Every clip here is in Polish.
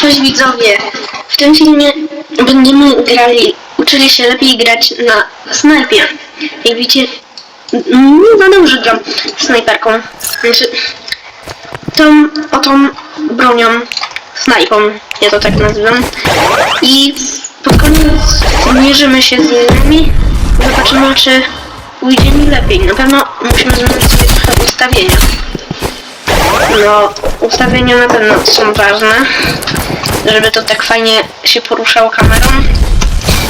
Cześć widzowie! W tym filmie będziemy grali, uczyli się lepiej grać na snajpie. Jak widzicie, nie za dobrze gram snajperką. Znaczy, tą oto bronią, snajpą, ja to tak nazywam. I pod koniec zmierzymy się z nimi, zobaczymy czy ujdzie mi lepiej. Na pewno musimy zmienić sobie trochę ustawienia. No, ustawienia na pewno są ważne, żeby to tak fajnie się poruszało kamerą.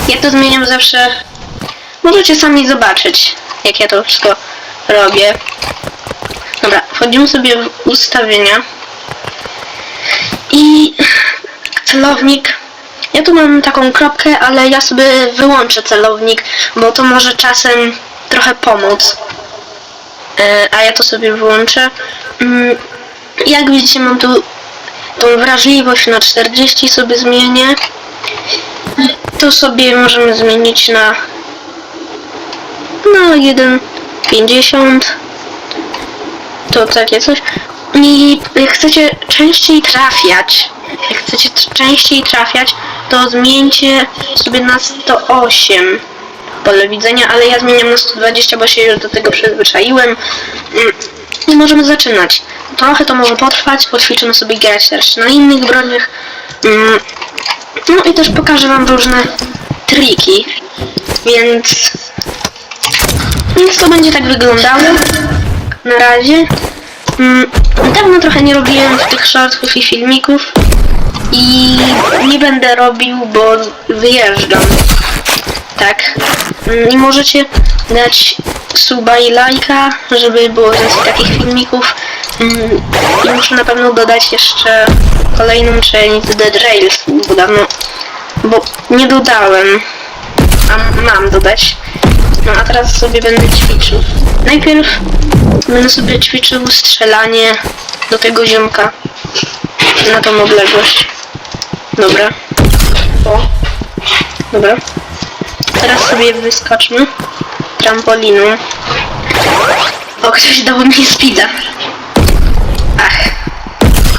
Ja to zmieniam zawsze. Możecie sami zobaczyć, jak ja to wszystko robię. Dobra, wchodzimy sobie w ustawienia. I celownik. Ja tu mam taką kropkę, ale ja sobie wyłączę celownik, bo to może czasem trochę pomóc. E, a ja to sobie wyłączę. Mm, Jak widzicie mam tu tą wrażliwość na 40 sobie zmienię. To sobie możemy zmienić na na 1,50 to takie coś. I jak chcecie częściej trafiać, jak chcecie częściej trafiać, to zmieńcie sobie na 108 pole widzenia, ale ja zmieniam na 120, bo się już do tego przyzwyczaiłem. Mm, I możemy zaczynać. Trochę to może potrwać, poćwiczymy sobie grać też na innych broniach. Mm, No i też pokażę wam różne triki, więc więc to będzie tak wyglądało na razie. Mm, Dawno trochę nie robiłem tych shortów i filmików i nie będę robił, bo wyjeżdżam. Tak. Mm, I możecie dać suba i lajka, żeby było więcej takich filmików. Muszę na pewno dodać jeszcze kolejną część Dead Rails, bo dawno, bo nie dodałem, a mam dodać. No a teraz sobie będę ćwiczył. Najpierw będę sobie ćwiczył strzelanie do tego ziomka na tą odległość. Dobra. O. Dobra. Teraz sobie wyskoczmy trampoliną. O, ktoś dał mi speeda.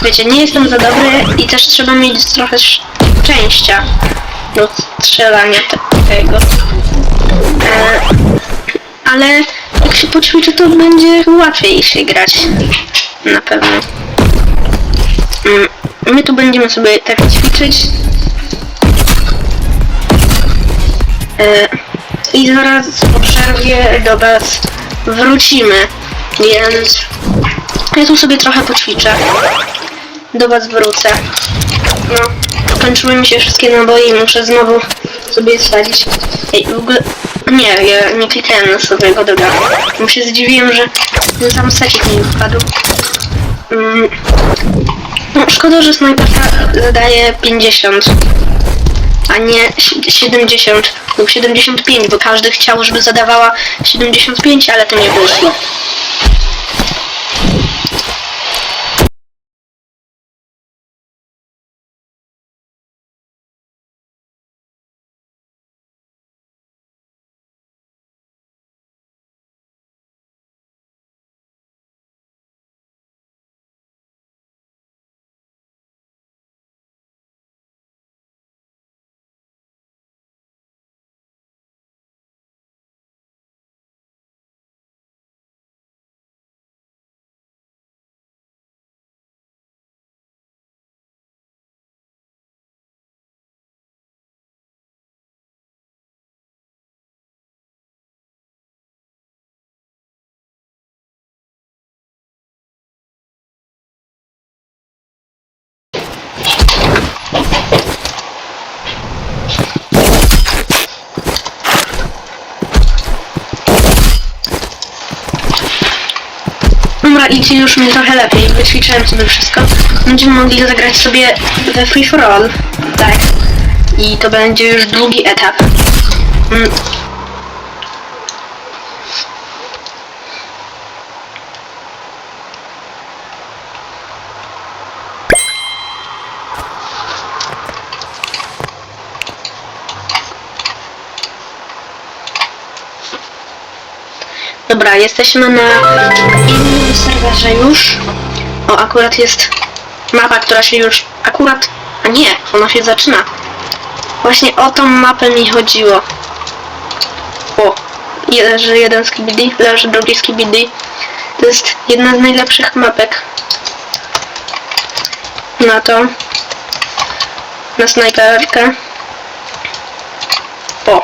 Wiecie, nie jestem za dobry i też trzeba mieć trochę szczęścia do strzelania te- tego. E, ale jak się poćwiczy, to będzie łatwiej się grać. Na pewno. Mm, My tu będziemy sobie tak ćwiczyć. E, I zaraz po przerwie do Was wrócimy. Więc ja tu sobie trochę poćwiczę. Do Was wrócę. No, kończyły mi się wszystkie naboje i muszę znowu sobie wsadzić. Ej, w ogóle... Nie, ja nie klikałem na sobie doda. Bo się zdziwiłem, że ten sam secik mi wpadł. Mm. No, szkoda, że snajperka zadaje 50, a nie si- 70 lub 75, bo każdy chciał, żeby zadawała 75, ale to nie wyszło. Dobra, idzie już mi trochę lepiej. Wyćwiczyłem sobie wszystko. Będziemy mogli zagrać sobie we Free for All. Tak. I to będzie już drugi etap. Mm. Dobra, jesteśmy na innym serwerze już. O, akurat jest mapa, która się już akurat A nie, ona się zaczyna. Właśnie o tą mapę mi chodziło. O, leży jeden skibidi, leży drugi skibidi. To jest jedna z najlepszych mapek. Na to. Na snajperkę. O,